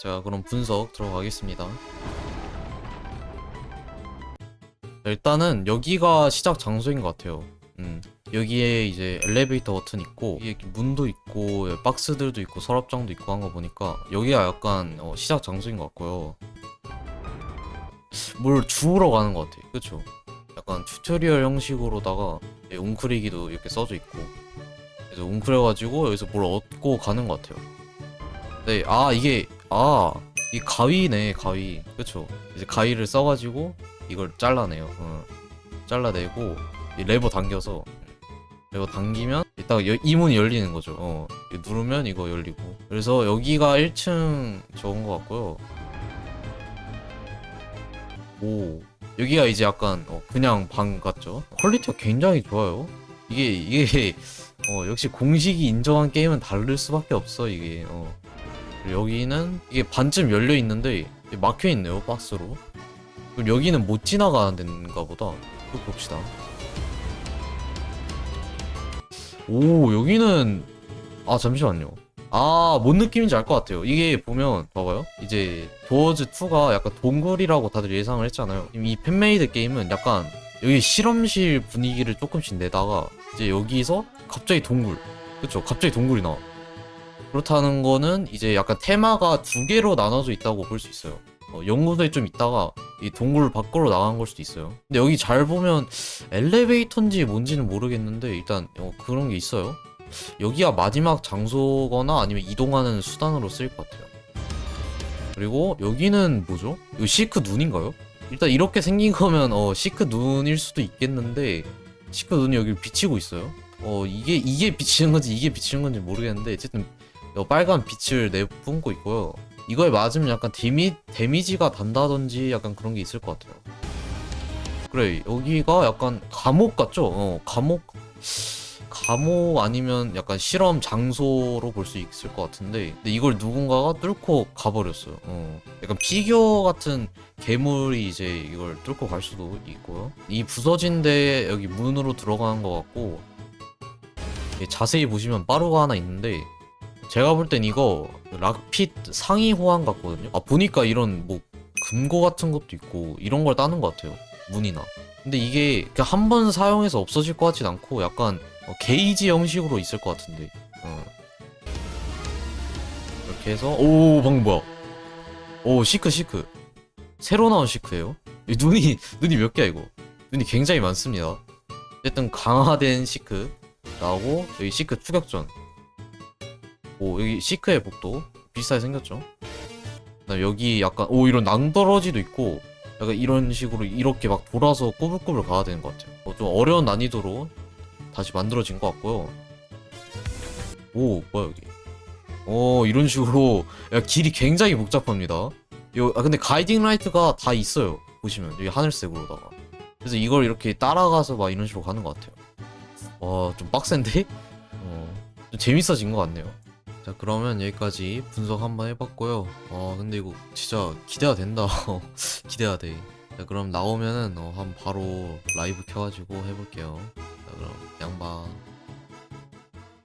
자 그럼 분석 들어가겠습니다. 자, 일단은 여기가 시작 장소인 것 같아요. 음, 여기에 이제 엘리베이터 버튼 있고 이게 문도 있고 박스들도 있고 서랍장도 있고 한 거 보니까 여기가 약간 어, 시작 장소인 것 같고요. 뭘 주우러 가는 것 같아. 그쵸? 약간 튜토리얼 형식으로다가 예, 웅크리기도 이렇게 써져 있고. 그래서 웅크려가지고 여기서 뭘 얻고 가는 것 같아요. 네, 아 이게 아 이 가위네 가위. 그쵸? 이제 가위를 써가지고 이걸 잘라내요. 어. 잘라내고 이 레버 당겨서 레버 당기면 이따가 여- 이 문이 열리는 거죠. 어. 누르면 이거 열리고. 그래서 여기가 1층 적은 것 같고요. 오. 여기가 이제 약간 어, 그냥 방 같죠? 퀄리티가 굉장히 좋아요. 이게 이게 어, 역시 공식이 인정한 게임은 다를 수밖에 없어 이게. 어. 여기는 이게 반쯤 열려 있는데 막혀 있네요 박스로. 그럼 여기는 못 지나가는 데인가 보다. 또 봅시다. 오 여기는 아 잠시만요. 아 뭔 느낌인지 알 것 같아요. 이게 보면 봐봐요. 이제 도어즈 2가 약간 동굴이라고 다들 예상을 했잖아요. 이 팬메이드 게임은 약간 여기 실험실 분위기를 조금씩 내다가 이제 여기서 갑자기 동굴. 그쵸? 갑자기 동굴이 나와. 그렇다는 거는 이제 약간 테마가 두 개로 나눠져 있다고 볼 수 있어요. 어, 연구소에 좀 있다가 이 동굴 밖으로 나간 걸 수도 있어요. 근데 여기 잘 보면 엘리베이터인지 뭔지는 모르겠는데 일단 어, 그런 게 있어요. 여기가 마지막 장소거나 아니면 이동하는 수단으로 쓰일 것 같아요. 그리고 여기는 뭐죠? 이거 시크 눈인가요? 일단 이렇게 생긴 거면 어, 시크 눈일 수도 있겠는데 시크 눈이 여기 비치고 있어요. 어 이게 이게 비치는 건지 이게 비치는 건지 모르겠는데 어쨌든 요 빨간 빛을 내뿜고 있고요. 이거에 맞으면 약간 데미 데미지가 단다든지 약간 그런 게 있을 것 같아요. 그래 여기가 약간 감옥 같죠? 어 감옥 감옥 아니면 약간 실험 장소로 볼 수 있을 것 같은데 근데 이걸 누군가가 뚫고 가버렸어요. 어 약간 피규어 같은 괴물이 이제 이걸 뚫고 갈 수도 있고요. 이 부서진 데 여기 문으로 들어가는 것 같고 예, 자세히 보시면 빠루가 하나 있는데 제가 볼 땐 이거 락핏 상위 호환 같거든요. 아 보니까 이런 뭐 금고 같은 것도 있고 이런 걸 따는 것 같아요. 문이나. 근데 이게 한 번 사용해서 없어질 것 같진 않고 약간 어, 게이지 형식으로 있을 것 같은데. 어. 이렇게 해서 오 방금 뭐야? 오 시크 시크. 새로 나온 시크예요. 이 눈이 눈이 몇 개야 이거? 눈이 굉장히 많습니다. 어쨌든 강화된 시크 나오고 여기 시크 추격전. 오 여기 시크의 복도 비슷하게 생겼죠. 그다음 여기 약간 오 이런 낭떠러지도 있고 약간 이런 식으로 이렇게 막 돌아서 꼬불꼬불 가야 되는 것 같아요. 어, 좀 어려운 난이도로 다시 만들어진 것 같고요. 오 뭐야 여기? 오 이런 식으로 야, 길이 굉장히 복잡합니다. 요, 아 근데 가이딩 라이트가 다 있어요. 보시면 여기 하늘색으로다가. 그래서 이걸 이렇게 따라가서 막 이런 식으로 가는 것 같아요. 와 좀 빡센데? 어, 좀 재밌어진 것 같네요. 자 그러면 여기까지 분석 한번 해봤고요. 아 근데 이거 진짜 기대가 된다. 기대가 돼. 자 그럼 나오면은 어, 한 바로 라이브 켜가지고 해볼게요. 자 그럼 양봐.